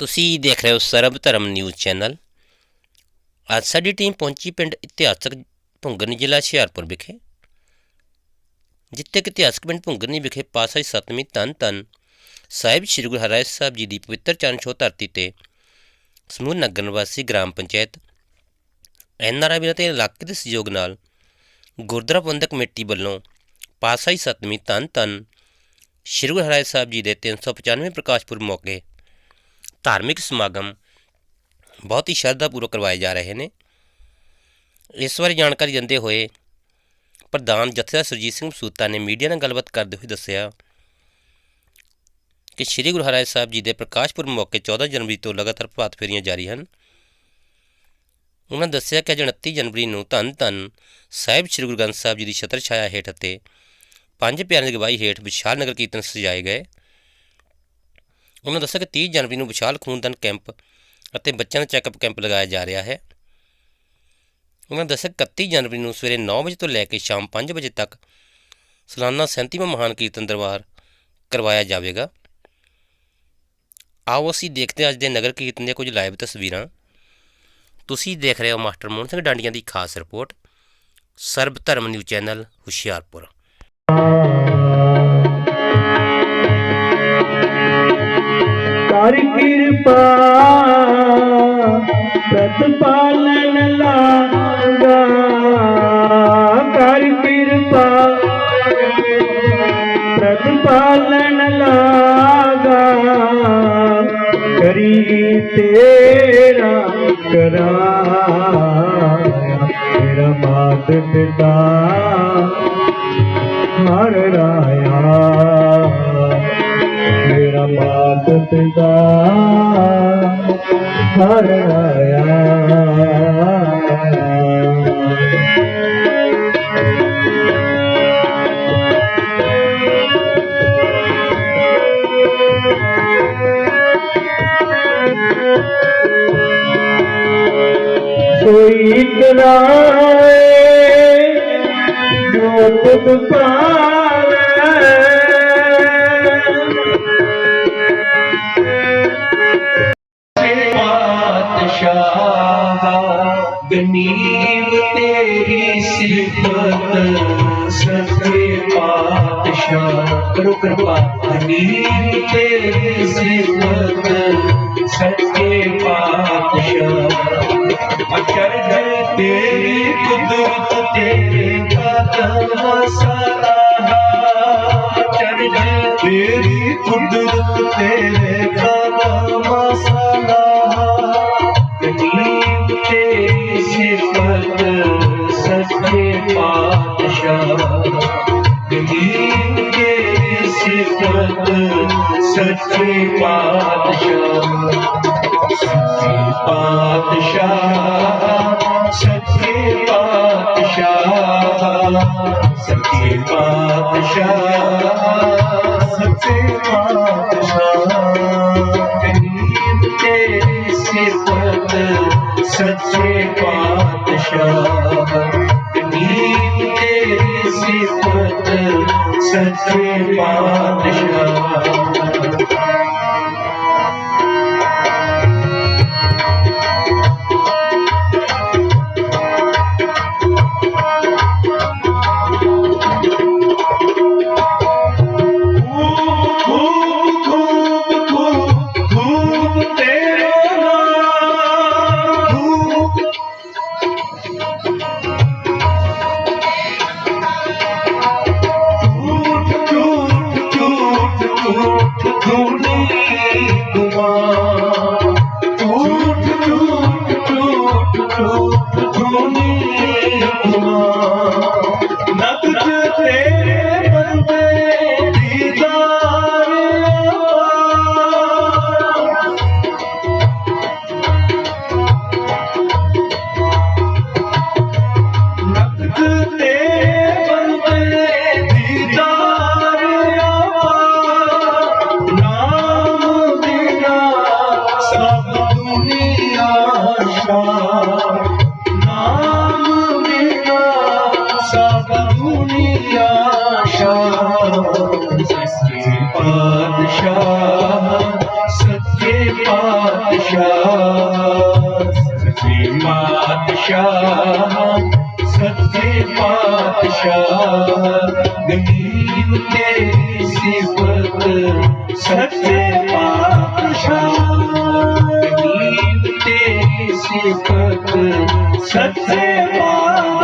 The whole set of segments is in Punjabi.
ਤੁਸੀਂ ਦੇਖ ਰਹੇ ਹੋ ਸਰਬ ਧਰਮ ਨਿਊਜ਼ ਚੈਨਲ। ਅੱਜ ਸਾਡੀ ਟੀਮ ਪਹੁੰਚੀ ਪਿੰਡ ਇਤਿਹਾਸਕ ਭੁੰਗਰਨੀ ਜ਼ਿਲ੍ਹਾ ਹੁਸ਼ਿਆਰਪੁਰ ਵਿਖੇ, ਜਿੱਥੇ ਕਿ ਇਤਿਹਾਸਕ ਪਿੰਡ ਭੁੰਗਰਨੀ ਵਿਖੇ ਪਾਤਸ਼ਾਹੀ ਸਤਵੀਂ ਧੰਨ ਧੰਨ ਸਾਹਿਬ ਸ੍ਰੀ ਗੁਰੂ ਹਰਿਰਾਏ ਸਾਹਿਬ ਜੀ ਦੀ ਪਵਿੱਤਰ ਚਰਨ ਛੋਹ ਧਰਤੀ ਤੇ ਸਮੂਹ ਨਗਰ ਨਿਵਾਸੀ ਗ੍ਰਾਮ ਪੰਚਾਇਤ ਐਨਆਰਆਈ ਵੀਰਾਂ ਤੇ ਇਲਾਕੇ ਦੇ ਸਹਿਯੋਗ ਨਾਲ ਗੁਰਦੁਆਰਾ ਪ੍ਰਬੰਧਕ ਕਮੇਟੀ ਵੱਲੋਂ ਪਾਤਸ਼ਾਹੀ ਸਤਵੀਂ ਧੰਨ ਧੰਨ ਸ੍ਰੀ ਗੁਰੂ ਹਰਿਰਾਏ ਸਾਹਿਬ ਜੀ ਦੇ 395 ਪ੍ਰਕਾਸ਼ ਪੁਰਬ ਮੌਕੇ ਧਾਰਮਿਕ ਸਮਾਗਮ ਬਹੁਤ ਹੀ ਸ਼ਰਧਾ ਪੂਰਵਕ ਕਰਵਾਏ ਜਾ ਰਹੇ ਨੇ। ਇਸ ਬਾਰੇ ਜਾਣਕਾਰੀ ਦਿੰਦੇ ਹੋਏ ਪ੍ਰਧਾਨ ਜਥੇਦਾਰ ਸੁਰਜੀਤ ਸਿੰਘ ਸੂਤਾ ਨੇ ਮੀਡੀਆ ਨਾਲ ਗੱਲਬਾਤ ਕਰਦੇ ਹੋਏ ਦੱਸਿਆ ਕਿ ਸ੍ਰੀ ਗੁਰੂ ਹਰਿਰਾਏ ਸਾਹਿਬ ਜੀ ਦੇ ਪ੍ਰਕਾਸ਼ ਪੁਰਬ ਮੌਕੇ 14 ਜਨਵਰੀ ਤੋਂ ਲਗਾਤਾਰ ਪ੍ਰਭਾਤ ਫੇਰੀਆਂ ਜਾਰੀ ਹਨ। ਉਹਨਾਂ ਦੱਸਿਆ ਕਿ ਅੱਜ 29 ਜਨਵਰੀ ਨੂੰ ਧੰਨ ਧੰਨ ਸਾਹਿਬ ਸ੍ਰੀ ਗੁਰੂ ਗ੍ਰੰਥ ਸਾਹਿਬ ਜੀ ਦੀ ਛਤਰ ਛਾਇਆ ਹੇਠ ਅਤੇ ਪੰਜ ਪਿਆਰਿਆਂ ਦੀ ਅਗਵਾਈ ਹੇਠ ਵਿਸ਼ਾਲ ਨਗਰ ਕੀਰਤਨ ਸਜਾਏ ਗਏ। ਉਹਨਾਂ ਦੱਸਿਆ ਕਿ 30 ਜਨਵਰੀ ਨੂੰ ਵਿਸ਼ਾਲ ਖੂਨਦਾਨ ਕੈਂਪ ਅਤੇ ਬੱਚਿਆਂ ਦਾ ਚੈੱਕਅਪ ਕੈਂਪ ਲਗਾਇਆ ਜਾ ਰਿਹਾ ਹੈ। ਉਹਨਾਂ ਦੱਸਿਆ ਕਿ 31 ਜਨਵਰੀ ਨੂੰ ਸਵੇਰੇ 9 ਵਜੇ ਤੋਂ ਲੈ ਕੇ ਸ਼ਾਮ 5 ਵਜੇ ਤੱਕ ਸਾਲਾਨਾ 37ਵਾਂ ਮਹਾਨ ਕੀਰਤਨ ਦਰਬਾਰ ਕਰਵਾਇਆ ਜਾਵੇਗਾ। ਆਓ ਅਸੀਂ ਦੇਖਦੇ ਹਾਂ ਅੱਜ ਦੇ ਨਗਰ ਕੀਰਤਨ ਦੀਆਂ ਕੁਝ ਲਾਈਵ ਤਸਵੀਰਾਂ। ਤੁਸੀਂ ਦੇਖ ਰਹੇ ਹੋ ਮਾਸਟਰ ਮੋਹਨ ਸਿੰਘ ਡਾਂਡੀਆਂ ਦੀ ਖਾਸ ਰਿਪੋਰਟ, ਸਰਬ ਧਰਮ ਨਿਊਜ਼ ਚੈਨਲ ਹੁਸ਼ਿਆਰਪੁਰ। ਕਿਰਪਾ ਪ੍ਰਤਪਾਲਨ ਲਾਗਾ ਕਰ ਕਿਰਪਾ ਪ੍ਰਤਪਾਲਨ ਲਾਗਾ। ਕਰੀ ਤੇਰਾ ਕਰਾ। ਮੇਰਾ ਮਾਤ ਪਿਤਾ ਹਰ ਰਾਇਆ। ਮੇਰਾ ਮਾਤ ਪਿਤਾ हर आया कोई इतना है जो तुम पा ਕਿਰਪਾ ਗਨੀਮ ਸੱਚੇ ਪਾਤਸ਼ਾਹ। ਅਚਰਜ ਤੇਰੀ ਕੁਦਰਤ ਤੇਰੇ ਕਦਮ ਸਰਾਹਾ ਅਚਰਜ ਤੇਰੀ ਕੁਦਰਤ ਤੇਰੇ सते पातशाह सते पातशाह सते पातशाह सते पातशाह। सत पात তুমি তোমার ਸੱਚੇ ਪਾਤਸ਼ਾਹ ਸੱਚੇ ਪਾਤਸ਼ਾਹ ਸੱਚੇ ਪਾਤਸ਼ਾਹ ਗਨੀਮ ਤੇਰੀ ਸਿਫਤ ਸੱਚੇ ਪਾਤਸ਼ਾਹ ਗਨੀਮ ਤੇਰੀ ਸਿਫਤ ਸੱਚੇ ਪਾਤਸ਼ਾਹ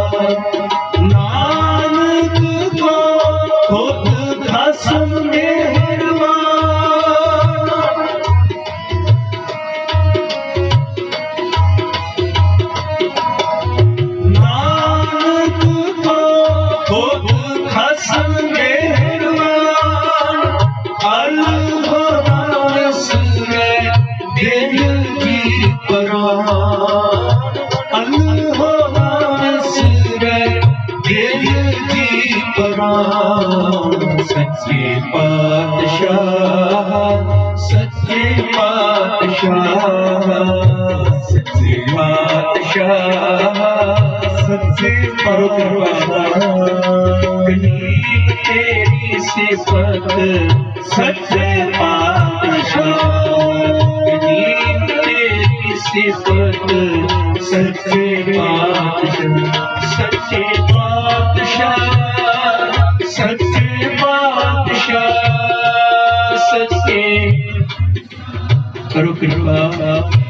ਦੀ ਸੱਚੇ ਪਾਤਸ਼ਾਹ ਸੱਚੇ ਪਾਤਸ਼ਾਹ ਸੱਚੇ ਪਾਤਸ਼ਾਹ ਸੱਚੇ ਪਾਤਸ਼ਾਹ ਗਨੀਮ ਤੇਰੀ ਸਿਫਤ ਸੱਚੇ ਪਾਤਸ਼ਾਹ ਗਨੀਮ ਤੇਰੀ ਸਿਫਤ ਸੱਚੇ ਪਾਤਸ਼ਾਹ Keep up the.